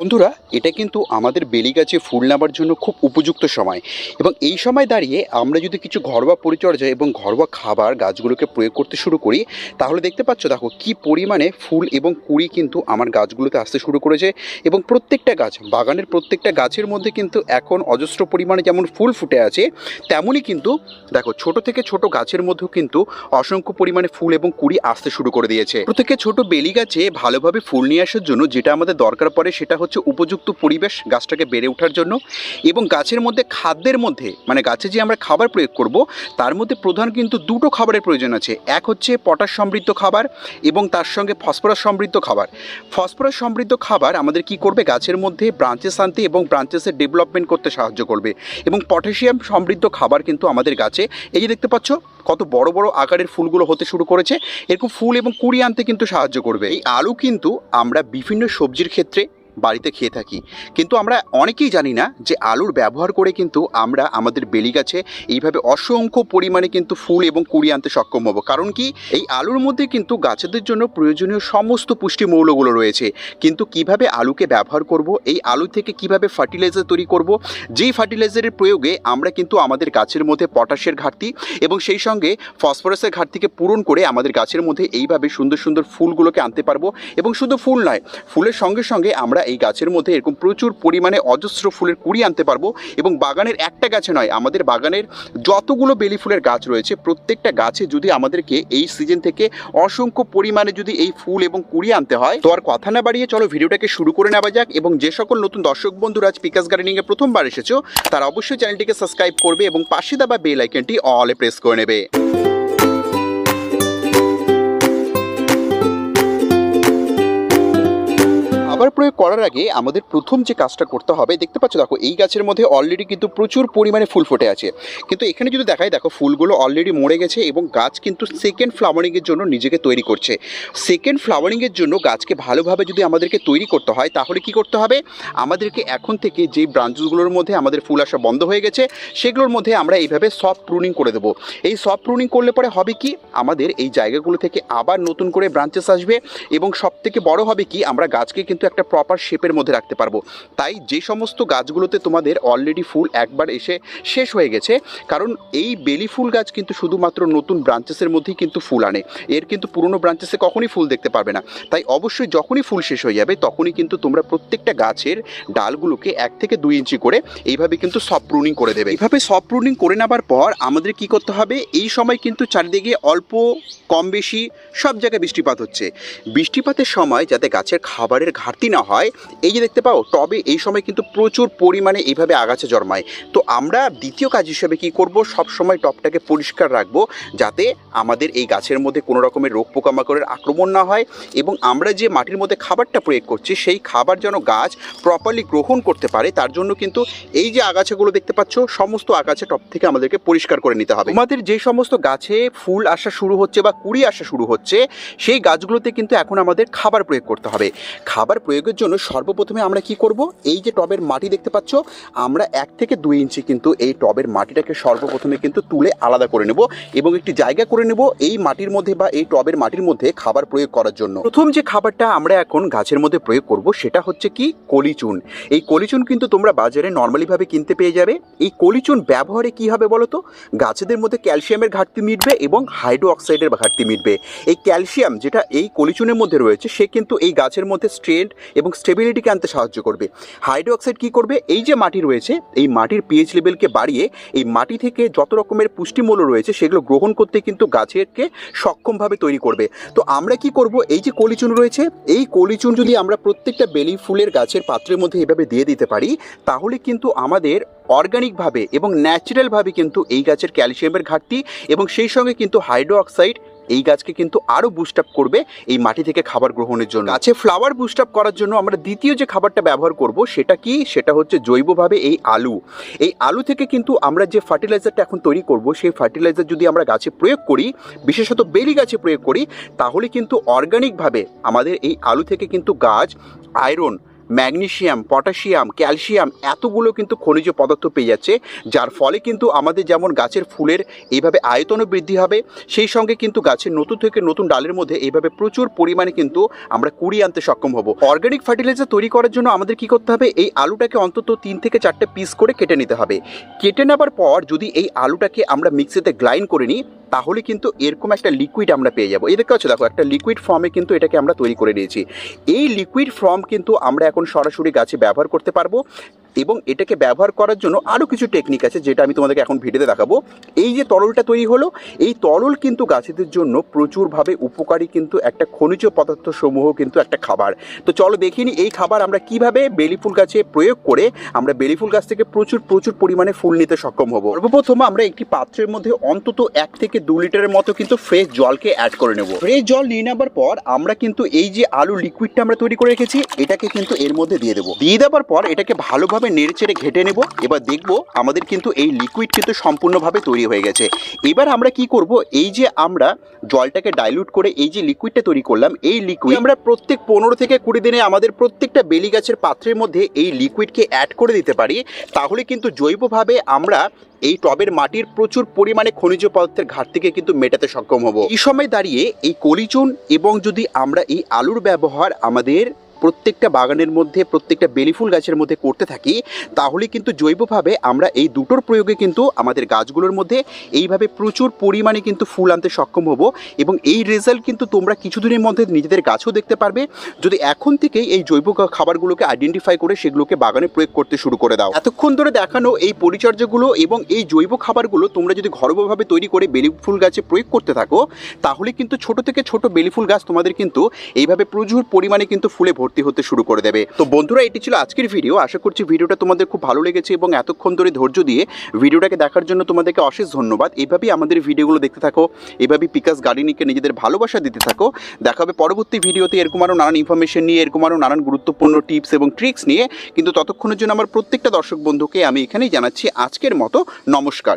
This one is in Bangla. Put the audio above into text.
বন্ধুরা, এটা কিন্তু আমাদের বেলি গাছে ফুল নেবার জন্য খুব উপযুক্ত সময়। এবং এই সময় দাঁড়িয়ে আমরা যদি কিছু ঘরোয়া পরিচর্যা এবং ঘরোয়া খাবার গাছগুলোকে প্রয়োগ করতে শুরু করি, তাহলে দেখতে পাচ্ছ দেখো কি পরিমাণে ফুল এবং কুড়ি কিন্তু আমার গাছগুলোতে আসতে শুরু করেছে। এবং প্রত্যেকটা গাছ, বাগানের প্রত্যেকটা গাছের মধ্যে কিন্তু এখন অজস্র পরিমাণে যেমন ফুল ফুটে আছে, তেমনই কিন্তু দেখো ছোট থেকে ছোট গাছের মধ্যেও কিন্তু অসংখ্য পরিমাণে ফুল এবং কুড়ি আসতে শুরু করে দিয়েছে। প্রত্যেকে ছোট বেলি গাছে ভালোভাবে ফুল নিয়ে আসার জন্য যেটা আমাদের দরকার পড়ে সেটা হচ্ছে উপযুক্ত পরিবেশ গাছটাকে বেড়ে ওঠার জন্য এবং গাছের মধ্যে খাদ্যের মধ্যে মানে গাছে যে আমরা খাবার প্রয়োগ করব, তার মধ্যে প্রধান কিন্তু দুটো খাবারের প্রয়োজন আছে। এক হচ্ছে পটাশ সমৃদ্ধ খাবার এবং তার সঙ্গে ফসফরাস সমৃদ্ধ খাবার। ফসফরাস সমৃদ্ধ খাবার আমাদের কি করবে? গাছের মধ্যে ব্রাঞ্চেস আনতে এবং ব্রাঞ্চেসের ডেভেলপমেন্ট করতে সাহায্য করবে। এবং পটাশিয়াম সমৃদ্ধ খাবার কিন্তু আমাদের গাছে, এই যে দেখতে পাচ্ছ, কত বড় বড় আকারের ফুলগুলো হতে শুরু করেছে। এরকম ফুল এবং কুড়ি আনতে কিন্তু সাহায্য করবে। এই আলু কিন্তু আমরা বিভিন্ন সবজির ক্ষেত্রে বাড়িতে খেয়ে থাকি। কিন্তু আমরা অনেকেই জানি না যে আলুর ব্যবহার করে কিন্তু আমরা আমাদের বেলি গাছে এইভাবে অসংখ্য পরিমাণে কিন্তু ফুল এবং কুড়ি আনতে সক্ষম হব। কারণ কি? এই আলুর মধ্যে কিন্তু গাছেদের জন্য প্রয়োজনীয় সমস্ত পুষ্টি মৌলগুলো রয়েছে। কিন্তু কীভাবে আলুকে ব্যবহার করব? এই আলু থেকে কীভাবে ফার্টিলাইজার তৈরি করব? যেই ফার্টিলাইজারের প্রয়োগে আমরা কিন্তু আমাদের গাছের মধ্যে পটাশের ঘাটতি এবং সেই সঙ্গে ফসফরাসের ঘাটতিকে পূরণ করে আমাদের গাছের মধ্যে এইভাবে সুন্দর সুন্দর ফুলগুলোকে আনতে পারব। এবং শুধু ফুল নয়, ফুলের সঙ্গে সঙ্গে আমরা এই গাছের মধ্যে এরকম প্রচুর পরিমাণে অজস্র ফুলের কুড়ি আনতে পারব এবং বাগানের একটা গাছে নয়, আমাদের বাগানের যতগুলো বেলি ফুলের গাছ রয়েছে, প্রত্যেকটা গাছে যদি আমাদেরকে এই সিজন থেকে অসংখ্য পরিমাণে যদি এই ফুল এবং কুড়ি আনতে হয়, তো আর কথা না বাড়িয়ে চলো ভিডিওটাকে শুরু করে নেওয়া যাক এবং যে সকল নতুন দর্শক বন্ধুরা আজ পিকাস গার্ডেনিংয়ে প্রথমবার এসেছ, তারা অবশ্যই চ্যানেলটিকে সাবস্ক্রাইব করবে এবং পাশে দেওয়া বেল আইকনটি অলে প্রেস করে নেবে। খাবার প্রয়োগ করার আগে আমাদের প্রথম যে কাজটা করতে হবে, দেখতে পাচ্ছ দেখো, এই গাছের মধ্যে অলরেডি কিন্তু প্রচুর পরিমাণে ফুল ফুটে আছে। কিন্তু এখানে যদি দেখায় দেখো, ফুলগুলো অলরেডি মরে গেছে এবং গাছ কিন্তু সেকেন্ড ফ্লাওয়ারিংয়ের জন্য নিজেকে তৈরি করছে। সেকেন্ড ফ্লাওয়ারিংয়ের জন্য গাছকে ভালোভাবে যদি আমাদেরকে তৈরি করতে হয়, তাহলে কি করতে হবে? আমাদেরকে এখন থেকে যে ব্রাঞ্চগুলোর মধ্যে আমাদের ফুল আসা বন্ধ হয়ে গেছে, সেগুলোর মধ্যে আমরা এইভাবে সফট প্রুনিং করে দেবো। এই সফট প্রুনিং করলে পরে হবে কি? আমাদের এই জায়গাগুলো থেকে আবার নতুন করে ব্রাঞ্চেস আসবে এবং সব থেকে বড় হবে কি? আমরা গাছকে কিন্তু একটা প্রপার শেপের মধ্যে রাখতে পারব। তাই যে সমস্ত গাছগুলোতে তোমাদের অলরেডি ফুল একবার এসে শেষ হয়ে গেছে, কারণ এই বেলি ফুল গাছ কিন্তু শুধুমাত্র নতুন ব্রাঞ্চেসের মধ্যেই কিন্তু ফুল আনে। এর কিন্তু পুরনো ব্রাঞ্চেসে কখনই ফুল দেখতে পারবে না। তাই অবশ্যই যখনই ফুল শেষ হয়ে যাবে, তখনই কিন্তু তোমরা প্রত্যেকটা গাছের ডালগুলোকে এক থেকে দুই ইঞ্চি করে এইভাবে কিন্তু সব প্রুনিং করে দেবে। এইভাবে সব প্রুনিং করে নেবার পর আমাদের কি করতে হবে? এই সময় কিন্তু চারিদিকে অল্প, কম বেশি সব জায়গায় বৃষ্টিপাত হচ্ছে। বৃষ্টিপাতের সময় যাতে গাছের খাবারের ঘাটতি না হয়, এই যে দেখতে পাও টবে এই সময় কিন্তু প্রচুর পরিমাণে এইভাবে আগাছা জন্মায়। তো আমরা দ্বিতীয় কাজ হিসেবে কি করব? সব সময় টবটাকে পরিষ্কার রাখব, যাতে আমাদের এই গাছের মধ্যে কোনো রকমের রোগ পোকামাকড়ের আক্রমণ না হয় এবং আমরা যে মাটির মধ্যে খাবারটা প্রয়োগ করছি, সেই খাবার যেন গাছ প্রপারলি গ্রহণ করতে পারে, তার জন্য কিন্তু এই যে আগাছাগুলো দেখতে পাচ্ছ, সমস্ত আগাছা টপ থেকে আমাদেরকে পরিষ্কার করে নিতে হবে। আমাদের যে সমস্ত গাছে ফুল আসা শুরু হচ্ছে বা কুড়ি আসা শুরু হচ্ছে, সেই গাছগুলোতে কিন্তু এখন আমাদের খাবার প্রয়োগ করতে হবে। খাবার প্রয়োগের জন্য সর্বপ্রথমে আমরা কি করব? এই যে টবের মাটি দেখতে পাচ্ছ, আমরা এক থেকে দুই ইঞ্চি কিন্তু এই টবের মাটিটাকে সর্বপ্রথমে কিন্তু তুলে আলাদা করে নেব এবং একটি জায়গা করে নেব এই মাটির মধ্যে বা এই টবের মাটির মধ্যে খাবার প্রয়োগ করার জন্য। প্রথম যে খাবারটা আমরা এখন গাছের মধ্যে প্রয়োগ করব সেটা হচ্ছে কি? কলিচুন। এই কলিচুন কিন্তু তোমরা বাজারে নর্মালিভাবে কিনতে পেয়ে যাবে। এই কলিচুন ব্যবহারে কি হবে বলো তো গাছেদের মধ্যে ক্যালসিয়ামের ঘাটতি মিটবে এবং হাইড্রো অক্সাইডের ঘাটতি মিটবে। এই ক্যালসিয়াম যেটা এই কলিচুনের মধ্যে রয়েছে, সে কিন্তু এই গাছের মধ্যে স্ট্রেন্থ এবং স্টেবিলিটিকে আনতে সাহায্য করবে। হাইড্রো অক্সাইড কী করবে? এই যে মাটি রয়েছে, এই মাটির পিএইচ লেভেলকে বাড়িয়ে এই মাটি থেকে যত রকমের পুষ্টিমূল্য রয়েছে, সেগুলো গ্রহণ করতে কিন্তু গাছেরকে সক্ষমভাবে তৈরি করবে। তো আমরা কি করব? এই যে কলিচুন রয়েছে, এই কলিচুন যদি আমরা প্রত্যেকটা বেলি ফুলের গাছের পাত্রের মধ্যে এভাবে দিয়ে দিতে পারি, তাহলে কিন্তু আমাদের অর্গানিকভাবে এবং ন্যাচারালভাবে কিন্তু এই গাছের ক্যালসিয়ামের ঘাটতি এবং সেই সঙ্গে কিন্তু হাইড্রো অক্সাইড এই গাছকে কিন্তু আরও বুস্ট আপ করবে এই মাটি থেকে খাবার গ্রহণের জন্য। গাছে ফ্লাওয়ার বুস্ট আপ করার জন্য আমরা দ্বিতীয় যে খাবারটা ব্যবহার করব সেটা কি? সেটা হচ্ছে জৈবভাবে এই আলু। এই আলু থেকে কিন্তু আমরা যে ফার্টিলাইজারটা এখন তৈরি করব, সেই ফার্টিলাইজার যদি আমরা গাছে প্রয়োগ করি, বিশেষত বেলি গাছে প্রয়োগ করি, তাহলে কিন্তু অর্গানিকভাবে আমাদের এই আলু থেকে কিন্তু গাছ আয়রন ম্যাগনেসিয়াম পটাশিয়াম, ক্যালসিয়াম এতগুলো কিন্তু খনিজ পদার্থ পেয়ে যাচ্ছে, যার ফলে কিন্তু আমাদের যেমন গাছের ফুলের এইভাবে আয়তনও বৃদ্ধি হবে, সেই সঙ্গে কিন্তু গাছের নতুন থেকে নতুন ডালের মধ্যে এইভাবে প্রচুর পরিমাণে কিন্তু আমরা কুড়িয়ে আনতে সক্ষম হব। অর্গানিক ফার্টিলাইজার তৈরি করার জন্য আমাদের কি করতে হবে? এই আলুটাকে অন্তত তিন থেকে চারটে পিস করে কেটে নিতে হবে। কেটে নেবার পর যদি এই আলুটাকে আমরা মিক্সিতে গ্লাইন্ড করে নিই তাহলে কিন্তু এরকম একটা লিকুইড আমরা পেয়ে যাব। এই দেখতে পাচ্ছ দেখো, একটা লিকুইড ফর্মে কিন্তু এটাকে আমরা তৈরি করে নিয়েছি এই লিকুইড ফর্ম কিন্তু আমরা এখন সরাসরি গাছে ব্যবহার করতে পারব এবং এটাকে ব্যবহার করার জন্য আরও কিছু টেকনিক আছে যেটা আমি তোমাদেরকে এখন ভিডিওতে দেখাবো। এই যে তরলটা তৈরি হলো, এই তরল কিন্তু গাছেদের জন্য প্রচুরভাবে উপকারী কিন্তু একটা খনিজ পদার্থ সমূহ কিন্তু একটা খাবার। তো চলো দেখিনি এই খাবার আমরা কীভাবে বেলি ফুল গাছে প্রয়োগ করে আমরা বেলি ফুল গাছ থেকে প্রচুর প্রচুর পরিমাণে ফুল নিতে সক্ষম হব। সর্বপ্রথম আমরা একটি পাত্রের মধ্যে অন্তত এক থেকে দু লিটারের মতো কিন্তু ফ্রেশ জলকে অ্যাড করে নেব। ফ্রেশ জল নিয়ে নেবার পর আমরা কিন্তু এই যে আলু লিকুইডটা আমরা তৈরি করে রেখেছি, এটাকে কিন্তু এর মধ্যে দিয়ে দেবো। দিয়ে দেওয়ার পর এটাকে ভালোভাবে নেড়ে চেড়ে ঘেটে নেব, এবার দেখব আমাদের কিন্তু এই লিকুইড কিন্তু সম্পূর্ণভাবে তৈরি হয়ে গেছে। এবার আমরা কি করব, এই যে আমরা জলটাকে ডাইলুট করে এই যে লিকুইডটা তৈরি করলাম, এই লিকুইড আমরা প্রত্যেক পনেরো থেকে কুড়ি দিনে আমাদের প্রত্যেকটা বেলি গাছের পাত্রের মধ্যে এই লিকুইডকে অ্যাড করে দিতে পারি। তাহলে কিন্তু জৈবভাবে আমরা এই টবের মাটির প্রচুর পরিমাণে খনিজ পদার্থের ঘাটতিকে কিন্তু মেটাতে সক্ষম হব। এই সময় দাঁড়িয়ে এই কলিচুন এবং যদি আমরা এই আলুর ব্যবহার আমাদের প্রত্যেকটা বাগানের মধ্যে, প্রত্যেকটা বেলি ফুল গাছের মধ্যে করতে থাকি, তাহলে কিন্তু জৈবভাবে আমরা এই দুটোর প্রয়োগে কিন্তু আমাদের গাছগুলোর মধ্যে এইভাবে প্রচুর পরিমাণে কিন্তু ফুল আনতে সক্ষম হব এবং এই রেজাল্ট কিন্তু তোমরা কিছুদিনের মধ্যে নিজেদের গাছও দেখতে পারবে। যদি এখন থেকেই এই জৈব খাবারগুলোকে আইডেন্টিফাই করে সেগুলোকে বাগানে প্রয়োগ করতে শুরু করে দাও। এতক্ষণ ধরে দেখানো এই পরিচর্যাগুলো এবং এই জৈব খাবারগুলো তোমরা যদি ঘরোয়াভাবে তৈরি করে বেলি ফুল গাছে প্রয়োগ করতে থাকো, তাহলে কিন্তু ছোট থেকে ছোট বেলি ফুল গাছ তোমাদের কিন্তু এইভাবে প্রচুর পরিমাণে কিন্তু ফুলে ভর্তি হতে শুরু করে দেবে। তো বন্ধুরা, এটি ছিল আজকের ভিডিও আশা করছি ভিডিওটা তোমাদের খুব ভালো লেগেছে এবং এতক্ষণ ধরে ধৈর্য দিয়ে ভিডিওটাকে দেখার জন্য তোমাদেরকে অশেষ ধন্যবাদ। এভাবেই আমাদের ভিডিওগুলো দেখতে থাকো, এভাবেই পিকাস গার্ডেনিংকে নিজেদের ভালোবাসা দিতে থাকো। দেখা হবে পরবর্তী ভিডিওতে এরকম আরও নানান ইনফরমেশন নিয়ে, এরকম আরও নানান গুরুত্বপূর্ণ টিপস এবং ট্রিক্স নিয়ে। কিন্তু ততক্ষণের জন্য আমার প্রত্যেকটা দর্শক বন্ধুকে আমি এখানেই জানাচ্ছি আজকের মতো নমস্কার।